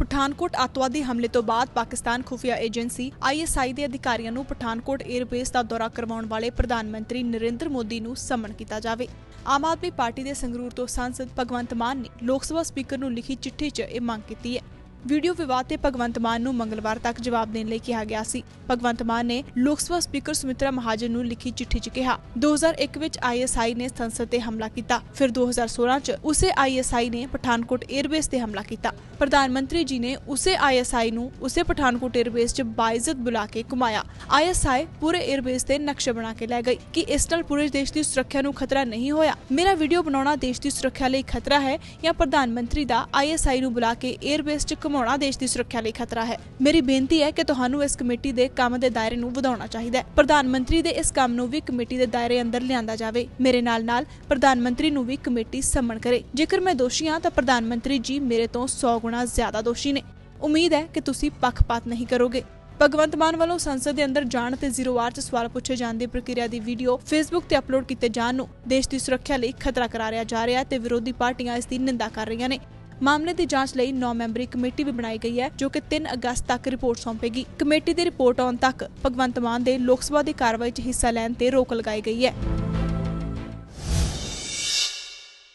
ਪਠਾਨਕੋਟ ਅੱਤਵਾਦੀ ਹਮਲੇ ਤੋਂ ਬਾਅਦ ਪਾਕਿਸਤਾਨ ਖੁਫੀਆ ਏਜੰਸੀ ਆਈਐਸਆਈ ਦੇ ਅਧਿਕਾਰੀਆਂ ਨੂੰ ਪਠਾਨਕੋਟ 에ਅਰਬੇਸ ਦਾ ਦੌਰਾ ਕਰਵਾਉਣ ਵਾਲੇ ਪ੍ਰਧਾਨ ਮੰਤਰੀ ਨਰਿੰਦਰ ਮੋਦੀ ਨੂੰ ਸਮਨ ਕੀਤਾ ਜਾਵੇ। ਆਮ ਆਦਮੀ ਪਾਰਟੀ ਦੇ ਸੰਗਰੂਰ ਤੋਂ ਸਾਂਸਦ ਭਗਵੰਤ ਮਾਨ ਨੇ ਲੋਕ ਸਭਾ ਸਪੀਕਰ ਨੂੰ ਲਿਖੀ ਚਿੱਠੀ 'ਚ ਇਹ ਮੰਗ ਕੀਤੀ ਹੈ। ਵੀਡੀਓ ਵਿਵਾਦ ਤੇ ਭਗਵੰਤ ਮਾਨ ਨੂੰ ਮੰਗਲਵਾਰ ਤੱਕ ਜਵਾਬ ਦੇਣ ਲਈ ਕਿਹਾ ਗਿਆ ਸੀ। ਭਗਵੰਤ ਮਾਨ ਨੇ ਲੋਕ ਸਭਾ ਸਪੀਕਰ ਸੁਮਿਤਰਾ ਮਹਾਜਨ ਨੂੰ ਲਿਖੀ ਚਿੱਠੀ 'ਚ ਕਿਹਾ 2001 ਵਿੱਚ ਆਈਐਸਆਈ ਨੇ ਸੰਸਦ ਤੇ ਹਮਲਾ ਕੀਤਾ, ਫਿਰ 2016 'ਚ ਉਸੇ ਆਈਐਸਆਈ ਨੇ ਪਠਾਨਕੋਟ 에ਅਰਬੇਸ ਤੇ ਹਮਲਾ ਕੀਤਾ। ਪ੍ਰਧਾਨ ਮੰਤਰੀ ਜੀ ਨੇ ਉਸੇ ਆਈਐਸਆਈ ਨੂੰ ਉਸੇ ਪਠਾਨਕੋਟ 에ਅਰਬੇਸ 'ਚ ਬਾਇਜ਼ਤ ਬੁਲਾ ਕੇ ਘੁਮਾਇਆ। ਆਈਐਸਆਈ ਪੂਰੇ 에ਅਰਬੇਸ ਤੇ ਨਕਸ਼ੇ ਬਣਾ ਕੇ ਲੈ ਗਈ ਕਿ ਇਸ ਨਾਲ ਪੂਰੇ ਦੇਸ਼ ਦੀ ਸੁਰੱਖਿਆ ਨੂੰ ਖਤਰਾ ਨਹੀਂ ਹੋਇਆ। ਮੇਰਾ ਵੀਡੀਓ ਬਣਾਉਣਾ ਦੇਸ਼ ਦੀ ਸੁਰੱਖਿਆ ਲਈ ਖਤਰਾ ਹੈ ਜਾਂ ਪ੍ਰਧਾਨ ਮੰਤਰੀ ਦਾ ਆਈਐਸਆਈ ਨੂੰ ਬੁਲਾ ਕੇ 에ਅਰਬੇਸ 'ਚ ਘਮਾਉਣਾ ਦੇਸ਼ ਦੀ ਸੁਰੱਖਿਆ ਲਈ ਖਤਰਾ ਹੈ। ਮੇਰੀ ਬੇਨਤੀ ਹੈ ਕਿ ਤੁਹਾਨੂੰ ਇਸ ਕਮੇਟੀ ਦੇ ਕੰਮ ਦੇ ਦਾਇਰੇ ਨੂੰ ਵਧਾਉਣਾ ਚਾਹੀਦਾ ਹੈ। ਪ੍ਰਧਾਨ ਮੰਤਰੀ ਦੇ ਇਸ ਕੰਮ ਨੂੰ ਵੀ ਕਮੇਟੀ ਦੇ ਦਾਇਰੇ ਅੰਦਰ ਲਿਆਂਦਾ ਜਾਵੇ। ਮੇਰੇ ਨਾਲ ਨਾਲ ਪ੍ਰਧਾਨ ਮੰਤਰੀ ਨੂੰ ਵੀ ਕਮੇਟੀ ਸੰਮਣ ਕਰੇ। ਜੇਕਰ ਮੈਂ ਦੋਸ਼ੀ ਹਾਂ, ਤਾਂ ਪ੍ਰਧਾਨ ਮੰਤਰੀ ਜੀ ਮੇਰੇ ਤੋਂ 100 ਗੁਣਾ ਜ਼ਿਆਦਾ ਦੋਸ਼ੀ ਨੇ। ਉਮੀਦ ਹੈ ਕਿ ਤੁਸੀਂ ਪੱਖਪਾਤ ਨਹੀਂ ਕਰੋਗੇ। ਭਗਵੰਤ ਮਾਨ ਵੱਲੋਂ ਸੰਸਦ ਦੇ ਅੰਦਰ ਜਾਣ ਤੇ ਜ਼ੀਰੋ ਵਾਰ 'ਚ ਸਵਾਲ ਪੁੱਛੇ ਜਾਣ ਦੀ ਪ੍ਰਕਿਰਿਆ ਦੀ ਵੀਡੀਓ ਫੇਸਬੁੱਕ ਤੇ ਅਪਲੋਡ ਕੀਤੇ ਜਾਣ ਨੂੰ ਦੇਸ਼ ਦੀ ਸੁਰੱਖਿਆ ਲਈ ਖਤਰਾ ਕਰਾਰਿਆ ਜਾ ਰਿਹਾ ਤੇ ਵਿਰੋਧੀ ਪਾਰਟੀਆਂ ਇਸ ਦੀ ਨਿੰਦਾ ਕਰ ਰਹੀਆਂ ਨੇ। ਮਾਮਲੇ ਦੀ ਜਾਂਚ ਲਈ 9 ਮੈਂਬਰੀ ਕਮੇਟੀ ਵੀ ਬਣਾਈ ਗਈ ਹੈ, ਜੋ ਕਿ 3 ਅਗਸਤ ਤੱਕ ਰਿਪੋਰਟ ਸੌਂਪੇਗੀ। ਕਮੇਟੀ ਦੀ ਰਿਪੋਰਟ ਆਉਣ ਤੱਕ ਭਗਵੰਤ ਮਾਨ ਦੇ ਲੋਕ ਸਭਾ ਦੀ ਕਾਰਵਾਈ 'ਚ ਹਿੱਸਾ ਲੈਣ ਤੇ ਰੋਕ ਲਗਾਈ ਗਈ ਹੈ।